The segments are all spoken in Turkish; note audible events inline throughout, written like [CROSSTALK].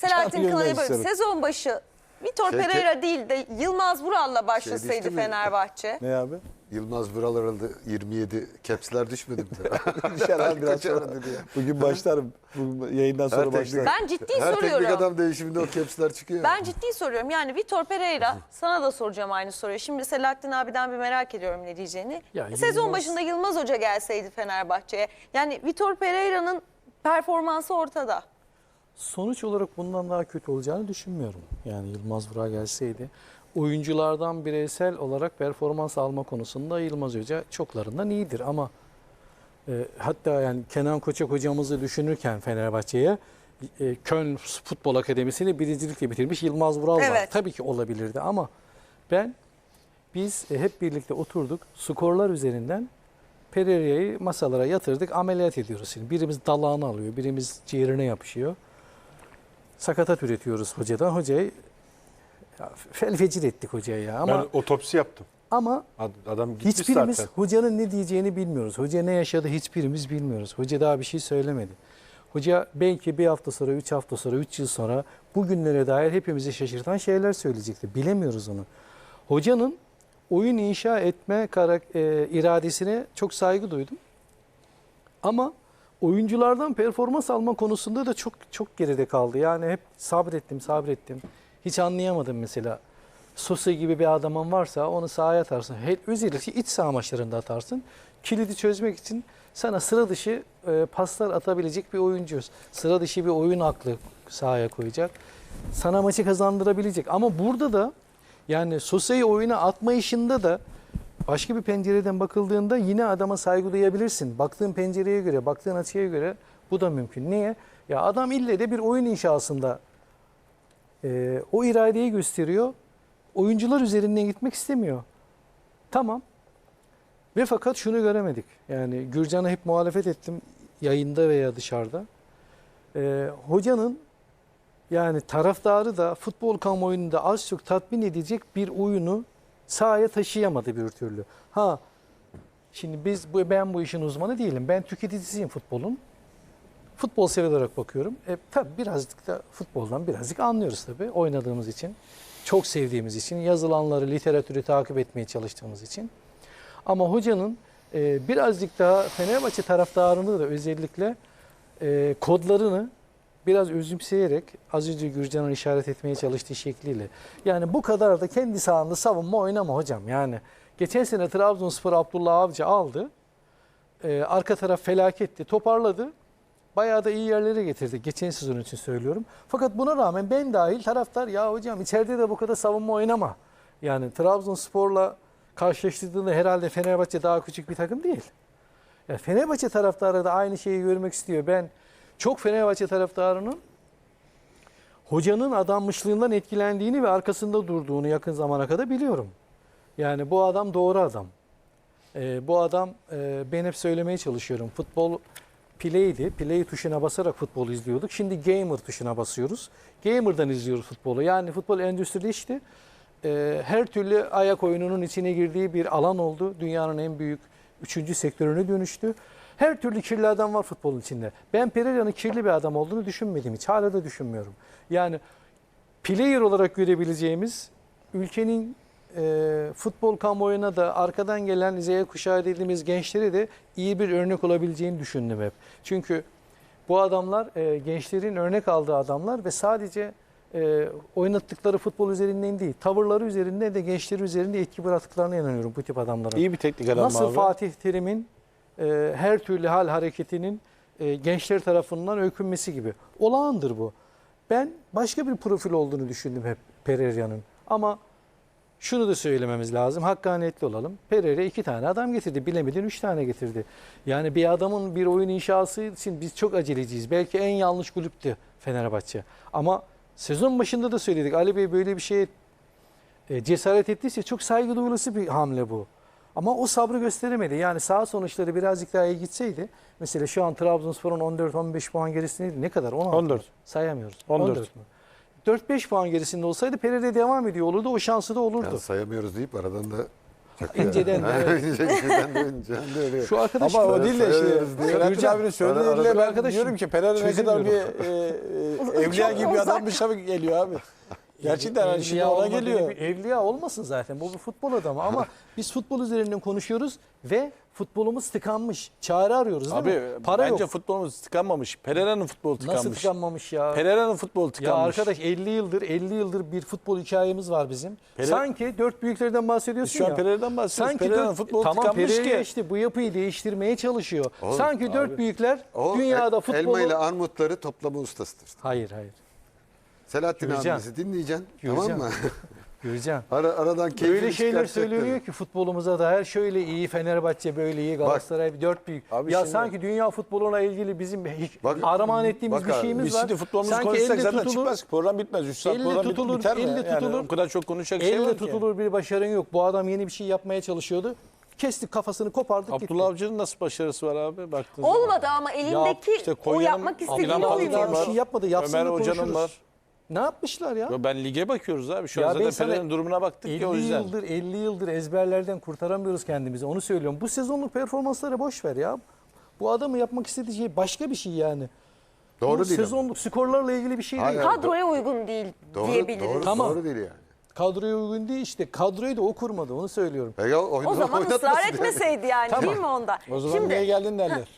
Selahattin Kılıçdaroğlu sezon başı Vitor Şey, Pereira değil de Yılmaz Vural'la başlasaydı düştü mü? Fenerbahçe. Ne abi? Yılmaz Vural herhalde 27 capsler düşmedi mi? [LAUGHS] Abi biraz sonra. dedi ya. Bugün başlarım. Bugün yayından sonra teknik- başlarım. Ben ciddi Her soruyorum. teknik adam değişiminde o capsler çıkıyor. Ben ciddi soruyorum. Yani Vitor Pereira sana da soracağım aynı soruyu. Şimdi Selahattin abiden bir merak ediyorum ne diyeceğini. Ya Sezon Yılmaz- başında Yılmaz Hoca gelseydi Fenerbahçe'ye. Yani Vitor Pereira'nın performansı ortada. Sonuç olarak bundan daha kötü olacağını düşünmüyorum. Yani Yılmaz Vural gelseydi. Oyunculardan bireysel olarak performans alma konusunda Yılmaz Hoca çoklarından iyidir ama e, hatta yani Kenan Koçak hocamızı düşünürken Fenerbahçe'ye e, Köln Futbol Akademisi'ni birincilikle bitirmiş Yılmaz Vural var. Evet. Tabii ki olabilirdi ama ben biz e, hep birlikte oturduk skorlar üzerinden Pereira'yı masalara yatırdık ameliyat ediyoruz şimdi. Birimiz dalağını alıyor, birimiz ciğerine yapışıyor. Sakatat üretiyoruz hocadan. Hocayı ya, felfecir ettik hocayı ya. Ama ben otopsi yaptım. ama Ad- Adam gitmiş hiçbirimiz zaten. hocanın ne diyeceğini bilmiyoruz. Hoca ne yaşadı hiçbirimiz bilmiyoruz. Hoca daha bir şey söylemedi. Hoca belki bir hafta sonra, üç hafta sonra, üç yıl sonra bugünlere dair hepimizi şaşırtan şeyler söyleyecekti. Bilemiyoruz onu. Hocanın oyun inşa etme e, iradesine çok saygı duydum. Ama oyunculardan performans alma konusunda da çok çok geride kaldı. Yani hep sabrettim, sabrettim. Hiç anlayamadım mesela. Sosa gibi bir adamın varsa onu sahaya atarsın. Özellikle iç saha maçlarında atarsın. Kilidi çözmek için sana sıra dışı e, paslar atabilecek bir oyuncu. Sıra dışı bir oyun aklı sahaya koyacak. Sana maçı kazandırabilecek. Ama burada da yani Sosa'yı oyuna atma işinde de başka bir pencereden bakıldığında yine adama saygı duyabilirsin. Baktığın pencereye göre, baktığın açıya göre bu da mümkün. Niye? Ya adam ille de bir oyun inşasında e, o iradeyi gösteriyor. Oyuncular üzerinden gitmek istemiyor. Tamam. Ve fakat şunu göremedik. Yani Gürcan'a hep muhalefet ettim yayında veya dışarıda. E, hocanın yani taraftarı da futbol kamuoyunda az çok tatmin edecek bir oyunu sahaya taşıyamadı bir türlü. Ha şimdi biz ben bu işin uzmanı değilim. Ben tüketicisiyim futbolun. Futbol sever olarak bakıyorum. E, tabii birazcık da futboldan birazcık anlıyoruz tabii oynadığımız için. Çok sevdiğimiz için, yazılanları, literatürü takip etmeye çalıştığımız için. Ama hocanın e, birazcık daha Fenerbahçe taraftarını da özellikle e, kodlarını biraz özümseyerek az önce Gürcan'ın işaret etmeye çalıştığı şekliyle. Yani bu kadar da kendi sahanda savunma oynama hocam. Yani geçen sene Trabzonspor Abdullah Avcı aldı. Ee, arka taraf felaketti. Toparladı. Bayağı da iyi yerlere getirdi. Geçen sezon için söylüyorum. Fakat buna rağmen ben dahil taraftar ya hocam içeride de bu kadar savunma oynama. Yani Trabzonspor'la karşılaştırdığında herhalde Fenerbahçe daha küçük bir takım değil. Ya Fenerbahçe taraftarı da aynı şeyi görmek istiyor. Ben çok Fenerbahçe taraftarının hocanın adanmışlığından etkilendiğini ve arkasında durduğunu yakın zamana kadar biliyorum. Yani bu adam doğru adam. Ee, bu adam e, ben hep söylemeye çalışıyorum. Futbol play'di. Play tuşuna basarak futbol izliyorduk. Şimdi gamer tuşuna basıyoruz. Gamer'dan izliyoruz futbolu. Yani futbol endüstrileşti. Ee, her türlü ayak oyununun içine girdiği bir alan oldu. Dünyanın en büyük üçüncü sektörüne dönüştü. Her türlü kirli adam var futbolun içinde. Ben Pereira'nın kirli bir adam olduğunu düşünmedim hiç. Hala da düşünmüyorum. Yani player olarak görebileceğimiz ülkenin e, futbol kamuoyuna da arkadan gelen Z kuşağı dediğimiz gençlere de iyi bir örnek olabileceğini düşündüm hep. Çünkü bu adamlar e, gençlerin örnek aldığı adamlar ve sadece e, oynattıkları futbol üzerinden değil, tavırları üzerinde de gençleri üzerinde etki bıraktıklarına inanıyorum bu tip adamların. İyi bir teknik adam Nasıl abi. Fatih Terim'in e, her türlü hal hareketinin e, gençler tarafından öykünmesi gibi. Olağandır bu. Ben başka bir profil olduğunu düşündüm hep Pereira'nın. Ama şunu da söylememiz lazım. Hakkaniyetli olalım. Pereira iki tane adam getirdi. Bilemedin üç tane getirdi. Yani bir adamın bir oyun inşası için biz çok aceleciyiz. Belki en yanlış kulüptü Fenerbahçe. Ama sezon başında da söyledik. Ali Bey böyle bir şeye e, cesaret ettiyse çok saygı duyulası bir hamle bu. Ama o sabrı gösteremedi. Yani sağ sonuçları birazcık daha iyi gitseydi. Mesela şu an Trabzonspor'un 14-15 puan gerisindeydi. Ne kadar? 16 14. mu? Sayamıyoruz. 14. mü? 4-5 puan gerisinde olsaydı Pereira devam ediyor olurdu. O şansı da olurdu. Yani sayamıyoruz deyip aradan da İnceden de, [LAUGHS] evet. İnceden de önceden de öyle. Şu arkadaş Ama o değil de. Selahattin Gürcan, abinin ara- arada ben arkadaşım diyorum ki Pereira ne kadar bir e, e, [LAUGHS] evliya gibi bir adammış abi geliyor abi. Gerçekten hani şimdi ona olmadığı geliyor. bir evliya olmasın zaten. Bu bir futbol adamı ama [LAUGHS] biz futbol üzerinden konuşuyoruz ve futbolumuz tıkanmış. Çare arıyoruz değil Abi mi? Para bence yok. futbolumuz tıkanmamış. Pereira'nın futbolu tıkanmış. Nasıl tıkanmamış ya? Pereira'nın futbolu Ya tıkanmış. arkadaş 50 yıldır 50 yıldır bir futbol hikayemiz var bizim. Pere- Sanki dört büyüklerden bahsediyorsun Şu an ya. Pereira'dan bahsediyoruz. Sanki Pereira'nın dört, futbolu tamam tıkanmış Pereira ki. işte bu yapıyı değiştirmeye çalışıyor. Sanki dört büyükler O dünyada el- futbolu Elma ile armutları toplama ustasıdır. Hayır hayır. Selahattin Göreceğim. abimizi dinleyeceksin. Göreceğim. Tamam mı? Göreceğim. [LAUGHS] Ara, aradan keyfini Öyle şeyler tabii. ki futbolumuza dair şöyle iyi Fenerbahçe böyle iyi Galatasaray dört büyük. Abi ya şimdi- sanki dünya futboluna ilgili bizim hiç Bak- araman ettiğimiz bak bir şeyimiz Biz var. şimdi futbolumuzu Sanki konuşsak zaten tutulur, çıkmaz. Program bitmez. 3 saat program tutulur, biter mi? Yani tutulur. o kadar çok konuşacak şey var ki. tutulur bir başarın yok. Bu adam yeni bir şey yapmaya çalışıyordu. Kestik kafasını kopardık gitti. Abdullah Avcı'nın nasıl başarısı var abi? Baktığınız zaman. Olmadı ama elindeki işte o Konya'nın yapmak istediği İlhan Abdullah Palut Avcı oydu. daha bir şey yapmadı. Yapsın Ömer Hoca'nın konuşuruz. var. Ne yapmışlar ya? Yo, ben lige bakıyoruz abi. Şu Ya an zaten durumuna baktık 50 ki o yüzden. yıldır 50 yıldır ezberlerden kurtaramıyoruz kendimizi. Onu söylüyorum. Bu sezonluk performansları boş ver ya. Bu adamı yapmak istediği şey başka bir şey yani. Doğru Bu değil ama. sezonluk skorlarla ilgili bir şey Hayır, değil. Kadroya uygun değil Doğru, diyebiliriz. doğru, Tamam. doğru değil yani. Kadroya uygun değil işte. Kadroyu da o kurmadı onu söylüyorum. E ya oyunu O zaman ısrar yani. etmeseydi yani Tamam. değil mi onda? O zaman Şimdi niye geldin derler.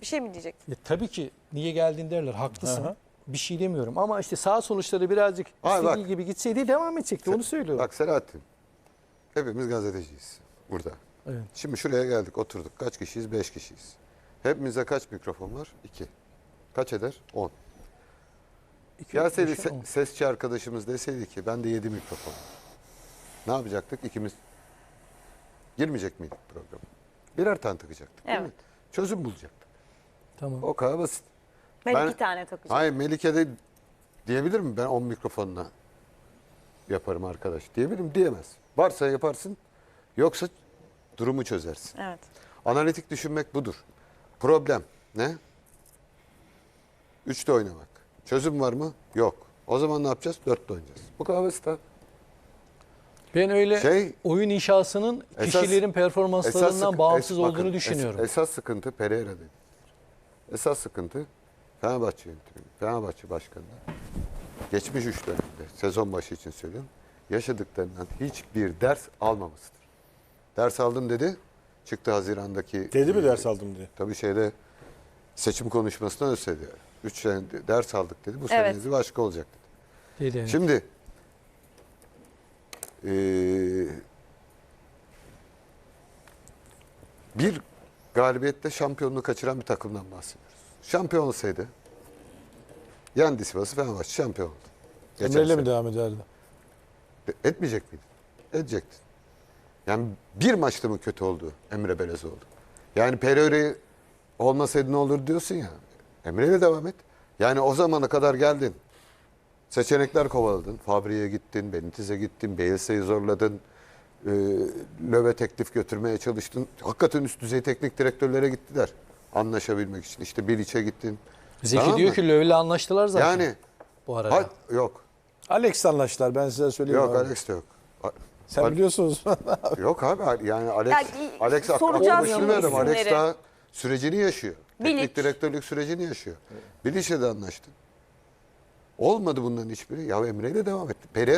bir şey mi diyecektin? Ya, tabii ki niye geldin derler. Haklısın. Aha. Bir şey demiyorum ama işte sağ sonuçları birazcık Ay istediği bak. gibi gitseydi devam edecekti. Onu söylüyorum. Bak Selahattin. Hepimiz gazeteciyiz burada. Evet. Şimdi şuraya geldik oturduk. Kaç kişiyiz? Beş kişiyiz. Hepimize kaç mikrofon var? İki. Kaç eder? On. İki, Gelseydi üç, se- on. sesçi arkadaşımız deseydi ki ben de yedi mikrofon. Ne yapacaktık? İkimiz girmeyecek miydik programa? Birer tane takacaktık değil mi? Evet. Çözüm bulacaktık. Tamam. O kadar basit. Ben, Ben- iki tane takacağım. Hayır Melike de diyebilir mi ben 10 mikrofonla yaparım arkadaş diyebilir mi? Diyemez. Varsa yaparsın yoksa durumu çözersin. Evet. Analitik düşünmek budur. Problem ne? Üçte oynamak. Çözüm var mı? Yok. O zaman ne yapacağız? Dörtte oynayacağız. Bu kadar basit ha. Ben öyle Şey- oyun inşasının Esas- kişilerin performanslarından sık- bağımsız es- olduğunu bakın, es- düşünüyorum. esas sıkıntı Pereira dedi. Esas sıkıntı Fenerbahçe yönetimi, Fenerbahçe başkanı. Geçmiş üç dönemde, sezon başı için söylüyorum. Yaşadıklarından hiçbir ders almamasıdır. Ders aldım dedi. Çıktı Haziran'daki... Dedi mi e, ders aldım diye. Tabii şeyde seçim konuşmasından söyledi. Üç sene ders aldık dedi. Bu Evet. senenizi başka olacak dedi. Dedi. Şimdi eee, bir galibiyette şampiyonluğu kaçıran bir takımdan bahsediyoruz. Şampiyon olsaydı yendi Sivas'ı Fenerbahçe şampiyon oldu. Geçen Emre'yle sene. mi devam ederdi? Etmeyecek miydin? Edecektin. Yani bir maçta mı kötü oldu Emre Belezoğlu? Yani Pereira'yı olmasaydı ne olur diyorsun ya. Emre'yle devam et. Yani o zamana kadar geldin. Seçenekler kovaladın. Fabri'ye gittin, Benitez'e gittin, Bielsa'yı zorladın. Ee, Löve teklif götürmeye çalıştın. Hakikaten üst düzey teknik direktörlere gittiler. Anlaşabilmek için. İşte Bilic'e gittin. Zeki Tamam diyor mı? ki Löw'le anlaştılar zaten Yani bu arada. ha, yok. Alex anlaştılar ben size söyleyeyim. Yok abi. Alex de yok. A- Sen Al- biliyorsunuz. [LAUGHS] Yok abi yani Alex Ya, Alex ak- soracağız şimdi adam. Alex daha sürecini yaşıyor. Teknik Bilic. direktörlük sürecini yaşıyor. Bilic'le de anlaştı. Olmadı bunların hiçbiri. Ya Emre ile devam etti. Pereira